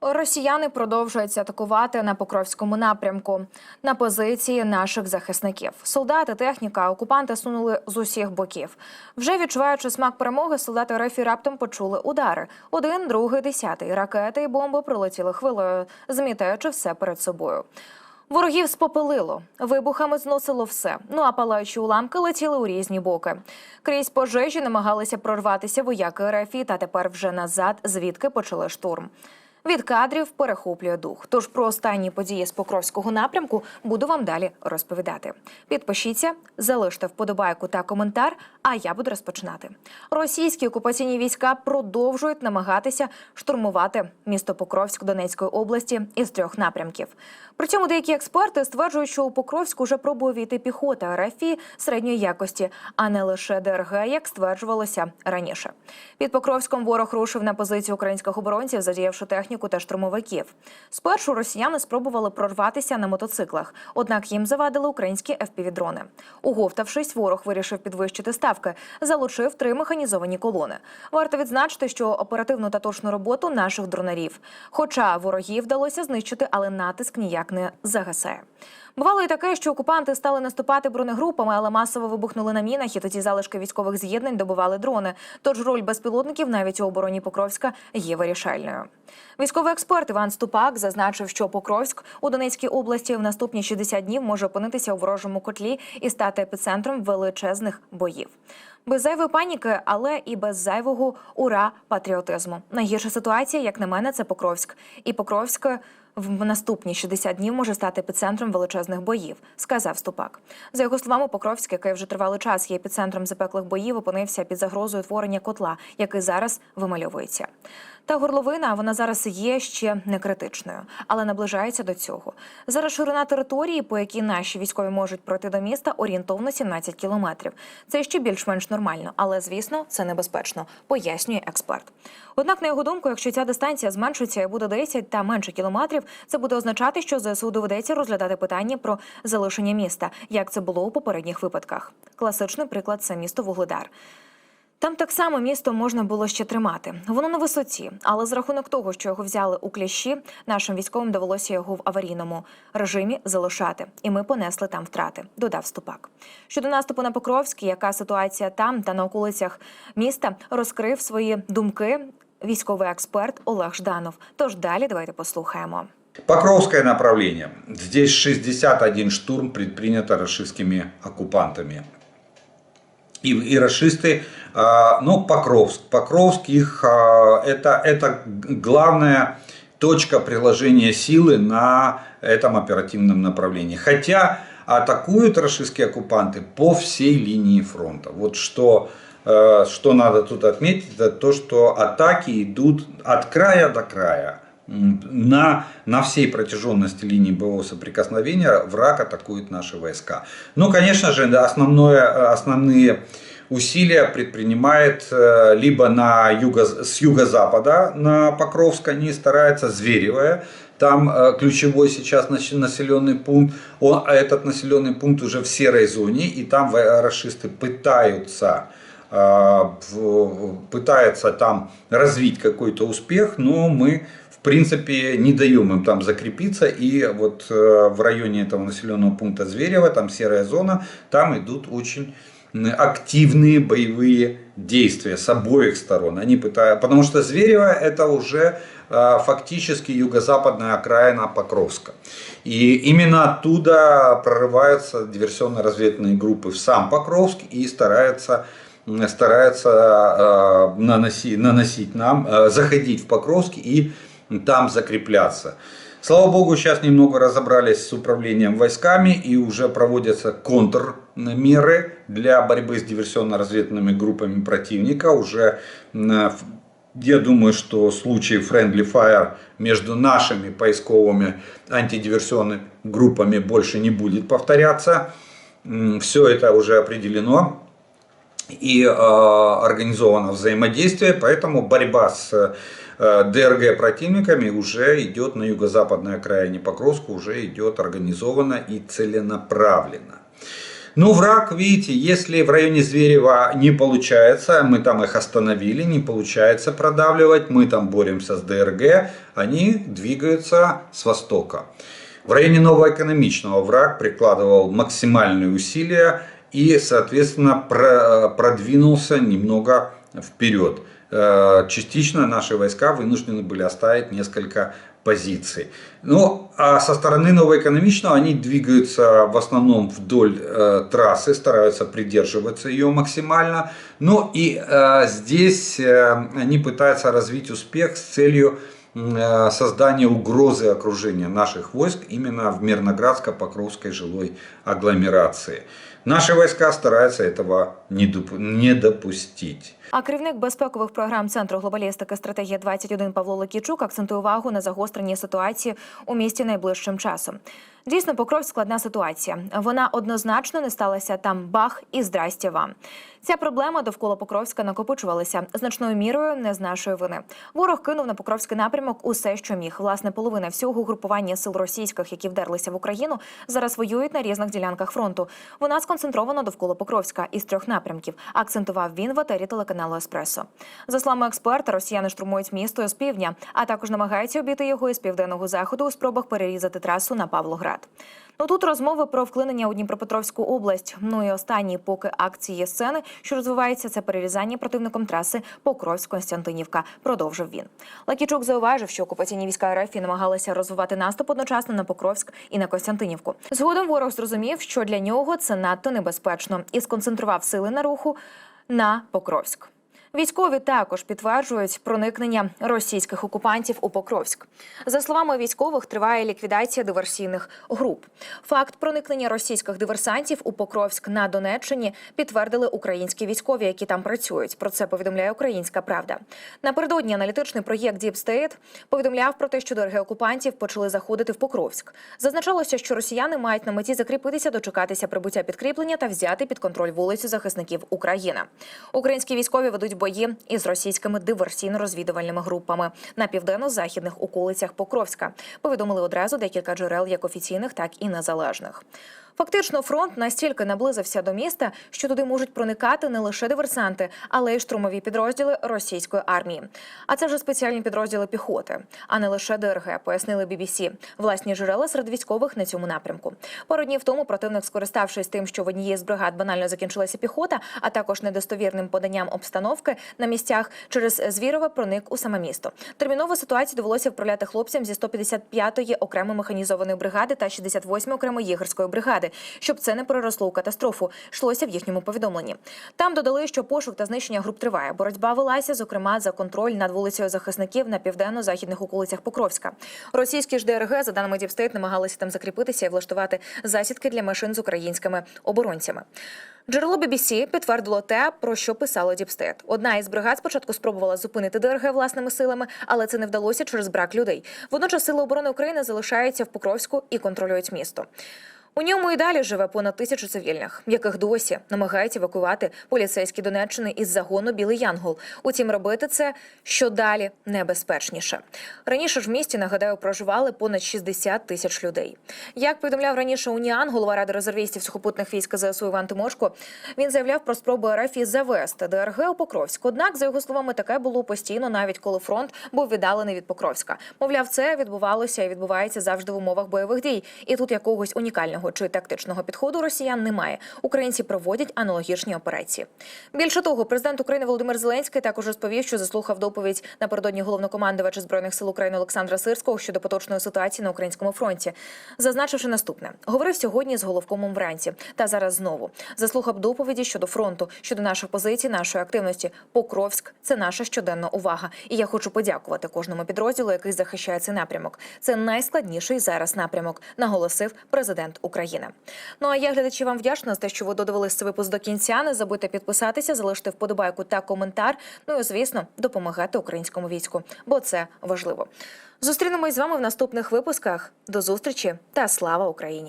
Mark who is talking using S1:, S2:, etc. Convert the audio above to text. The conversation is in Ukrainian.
S1: Росіяни продовжують атакувати на Покровському напрямку на позиції наших захисників. Солдати, техніка, окупанти сунули з усіх боків. Вже відчуваючи смак перемоги, солдати РФ раптом почули удари. Один, другий, десятий. Ракети і бомби прилетіли хвилею, змітаючи все перед собою. Ворогів спопилило, вибухами зносило все. Ну а палаючі уламки летіли у різні боки. Крізь пожежі намагалися прорватися вояки РФ, та тепер вже назад, звідки почали штурм. Від кадрів перехоплює дух. Тож про останні події з Покровського напрямку буду вам далі розповідати. Підпишіться, залиште вподобайку та коментар. А я буду розпочинати. Російські окупаційні війська продовжують намагатися штурмувати місто Покровськ Донецької області із трьох напрямків. При цьому деякі експерти стверджують, що у Покровську вже пробує війти піхота РФІ середньої якості, а не лише ДРГ, як стверджувалося раніше. Під Покровськом ворог рушив на позицію українських оборонців, задіявши техніку та штурмовиків. Спершу росіяни спробували прорватися на мотоциклах, однак їм завадили українські FPV-дрони. Уговтавшись, ворог вирішив підвищити ставки, залучив три механізовані колони. Варто відзначити, що оперативну та точну роботу наших дронарів. Хоча ворогів вдалося знищити, але натиск ніяк не загасає. Бувало і таке, що окупанти стали наступати бронегрупами, але масово вибухнули на мінах, і тоді залишки військових з'єднань добували дрони. Тож роль безпілотників навіть у обороні Покровська є вирішальною. Військовий експерт Іван Ступак зазначив, що Покровськ у Донецькій області в наступні 60 днів може опинитися у ворожому котлі і стати епіцентром величезних боїв. Без зайвої паніки, але і без зайвого ура патріотизму. Найгірша ситуація, як на мене, це Покровськ. І Покровськ в наступні 60 днів може стати епіцентром величезних боїв, сказав Ступак. За його словами, Покровськ, який вже тривалий час є епіцентром запеклих боїв, опинився під загрозою творення котла, який зараз вимальовується. Та горловина вона зараз є ще не критичною, але наближається до цього. Зараз ширина території, по якій наші військові можуть пройти до міста, орієнтовно 17 кілометрів. Це ще більш-менш нормально, але звісно, це небезпечно, пояснює експерт. Однак, на його думку, якщо ця дистанція зменшиться і буде 10 та менше кілометрів, це буде означати, що ЗСУ доведеться розглядати питання про залишення міста, як це було у попередніх випадках. Класичний приклад це місто Вугледар. Там так само місто можна було ще тримати. Воно на висоті, але з рахунок того, що його взяли у кліщі, нашим військовим довелося його в аварійному режимі залишати, і ми понесли там втрати. Додав Ступак. Щодо наступу на Покровський, яка ситуація там та на околицях міста, розкрив свої думки військовий експерт Олег Жданов. Тож далі давайте послухаємо.
S2: Покровское направление. Здесь 61 штурм предпринято рашистскими оккупантами. И, и расисты, а, ну, Покровск. Покровск их, а, это, это главная точка приложения силы на этом оперативном направлении. Хотя атакуют рашистские оккупанты по всей линии фронта. Вот что, э, что надо тут отметить, это то, что атаки идут от края до края. На, на всей протяженности линии боевого соприкосновения враг атакует наши войска. Ну, конечно же, основное, основные усилия предпринимает э, либо на юго, с юго-запада на Покровск, они стараются, Зверевое, там э, ключевой сейчас населенный пункт, он, а этот населенный пункт уже в серой зоне, и там расисты пытаются э, пытаются там развить какой-то успех, но мы принципе не даем им там закрепиться. И вот э, в районе этого населенного пункта Зверева, там серая зона, там идут очень активные боевые действия с обоих сторон. Они пытаются, потому что Зверево это уже э, фактически юго-западная окраина Покровска. И именно оттуда прорываются диверсионно-разведные группы в сам Покровск и стараются стараются э, наноси- наносить нам, э, заходить в Покровск и там закрепляться. Слава богу, сейчас немного разобрались с управлением войсками и уже проводятся контрмеры для борьбы с диверсионно-разведными группами противника. Уже в- я думаю, что случай friendly fire между нашими поисковыми антидиверсионными группами больше не будет повторяться. Все это уже определено и э, организовано взаимодействие, поэтому борьба с э, ДРГ противниками уже идет на юго-западной окраине Покровска, уже идет организованно и целенаправленно. Ну, враг, видите, если в районе Зверева не получается, мы там их остановили, не получается продавливать, мы там боремся с ДРГ, они двигаются с востока. В районе Новоэкономичного враг прикладывал максимальные усилия и, соответственно, про- продвинулся немного вперед. Э, Частично наши войска вынуждены были оставить несколько позиций. Ну, а со стороны Новоэкономичного они двигаются в основном вдоль э, трассы, стараются придерживаться ее максимально. Ну и э, здесь э, они пытаются развить успех с целью э, создания угрозы окружения наших войск именно в Мирноградско-Покровской жилой агломерации. Наши войска стараются этого не доп- не допустить.
S1: А керівник безпекових програм Центру глобалістики стратегія 21 Павло Лакічук акцентує увагу на загостренні ситуації у місті найближчим часом. Дійсно, Покровськ складна ситуація. Вона однозначно не сталася там бах і здрастя вам. Ця проблема довкола Покровська накопичувалася значною мірою не з нашої вини. Ворог кинув на Покровський напрямок усе, що міг. Власне, половина всього групування сил російських, які вдерлися в Україну, зараз воюють на різних ділянках фронту. Вона сконцентрована довкола Покровська із трьох напрямків. Акцентував він в етері телеканалу Еспресо. За словами експерта, росіяни штурмують місто з півдня, а також намагаються обійти його із південного заходу у спробах перерізати трасу на Павлоград. Ну тут розмови про вклинення у Дніпропетровську область. Ну і останні поки акції сцени, що розвивається, це перерізання противником траси Покровськ-Константинівка. Продовжив він. Лакічук зауважив, що окупаційні війська РФ намагалися розвивати наступ одночасно на Покровськ і на Костянтинівку. Згодом ворог зрозумів, що для нього це надто небезпечно, і сконцентрував сили на руху на Покровськ. Військові також підтверджують проникнення російських окупантів у Покровськ. За словами військових, триває ліквідація диверсійних груп. Факт проникнення російських диверсантів у Покровськ на Донеччині підтвердили українські військові, які там працюють. Про це повідомляє Українська Правда. Напередодні аналітичний проєкт State повідомляв про те, що ДРГ окупантів почали заходити в Покровськ. Зазначалося, що росіяни мають на меті закріпитися, дочекатися прибуття підкріплення та взяти під контроль вулицю захисників України. Українські військові ведуть бої із російськими диверсійно-розвідувальними групами на південно-західних околицях Покровська. Повідомили одразу декілька джерел, як офіційних, так і незалежних. Фактично, фронт настільки наблизився до міста, що туди можуть проникати не лише диверсанти, але й штурмові підрозділи російської армії. А це вже спеціальні підрозділи піхоти, а не лише ДРГ, пояснили BBC. Власні джерела серед військових на цьому напрямку. Пару днів тому противник, скориставшись тим, що в однієї з бригад банально закінчилася піхота, а також недостовірним поданням обстановки на місцях через Звірове проник у саме місто. Термінову ситуацію довелося вправляти хлопцям зі 155-ї окремо механізованої бригади та 68-ї окремої єгерської бригади, щоб це не переросло у катастрофу. Йшлося в їхньому повідомленні. Там додали, що пошук та знищення груп триває. Боротьба велася, зокрема, за контроль над вулицею захисників на південно-західних околицях Покровська. Російські ж ДРГ, за даними Діпстейт, намагалися там закріпитися і влаштувати засідки для машин з українськими оборонцями. Джерело BBC підтвердило те, про що писало Діпстейт. Одна із бригад спочатку спробувала зупинити ДРГ власними силами, але це не вдалося через брак людей. Водночас сили оборони України залишаються в Покровську і контролюють місто. У ньому і далі живе понад тисячу цивільних, яких досі намагаються евакуювати поліцейські Донеччини із загону Білий Янгол. Утім, робити це що далі небезпечніше. Раніше ж в місті нагадаю проживали понад 60 тисяч людей. Як повідомляв раніше Уніан, голова ради резервістів сухопутних військ ЗСУ Іван Тимошко, він заявляв про спробу РФ із завести ДРГ у Покровськ. Однак, за його словами, таке було постійно, навіть коли фронт був віддалений від Покровська. Мовляв, це відбувалося і відбувається завжди в умовах бойових дій. І тут якогось унікального чи тактичного підходу росіян немає. Українці проводять аналогічні операції. Більше того, президент України Володимир Зеленський також розповів, що заслухав доповідь напередодні головнокомандувача збройних сил України Олександра Сирського щодо поточної ситуації на українському фронті, зазначивши наступне: говорив сьогодні з головкомом вранці, та зараз знову заслухав доповіді щодо фронту, щодо наших позицій, нашої активності. Покровськ це наша щоденна увага. І я хочу подякувати кожному підрозділу, який захищає цей напрямок. Це найскладніший зараз напрямок, наголосив президент України. Ну а я глядачі вам вдячна за те, що ви додивились цей випуск до кінця. Не забудьте підписатися, залишити вподобайку та коментар. Ну і звісно, допомагати українському війську, бо це важливо. Зустрінемось з вами в наступних випусках. До зустрічі та слава Україні!